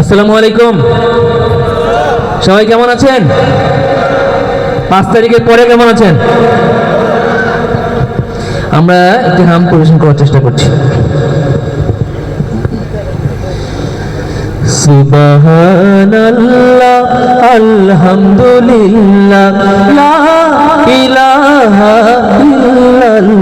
আসসালামু আলাইকুম। সবাই কেমন আছেন? পাঁচ তারিখের পরে কেমন আছেন? আমরা একটি হাম পরিবেশন করার চেষ্টা করছি। সুবহানাল্লাহ, আলহামদুলিল্লাহ, লা ইলাহা ইল্লাল্লাহ।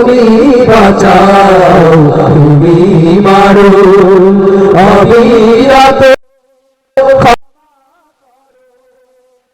তুমি বাঁচাও তুমি মারো। অবিরত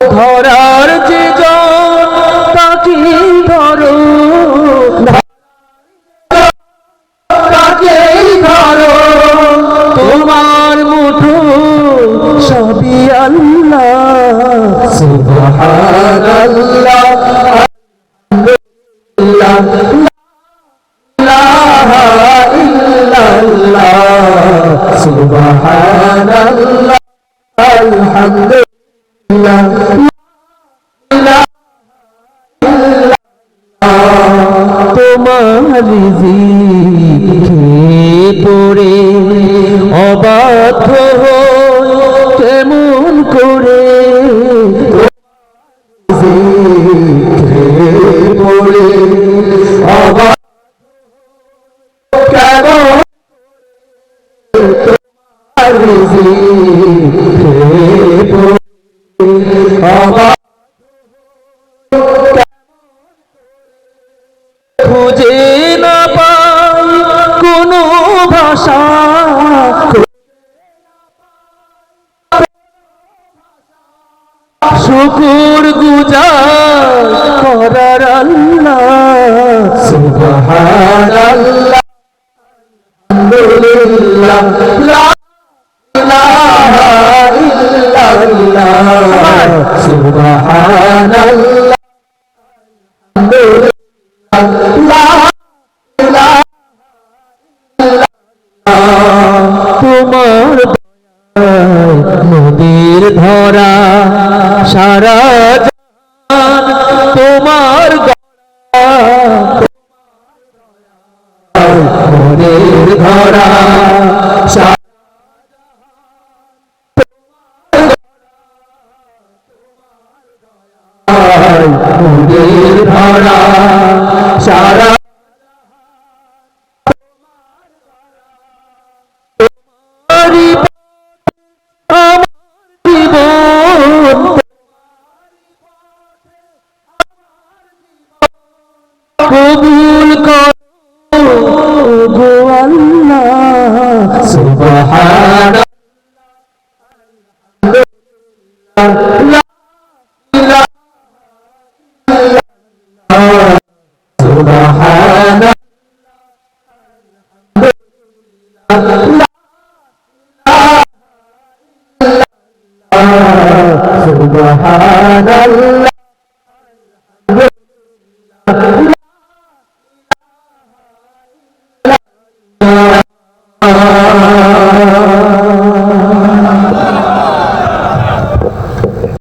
ধরার যে তাকে ধরো। তোমার আল্লাহ সুবহানাল্লাহ। তোমার পড়ে অবাধ্য কেমন করে পড়ে অবাধ্য কেমন খুঁজে না পাই কোনো ভাষা। শুকুর গুজার তোমার নদীর ধরা সারা তোমার নদীর ধরা নদীর ধরা সারা কবুল করো আল্লাহ। সুবহানাল্লাহ। সুবহানাল্লাহ।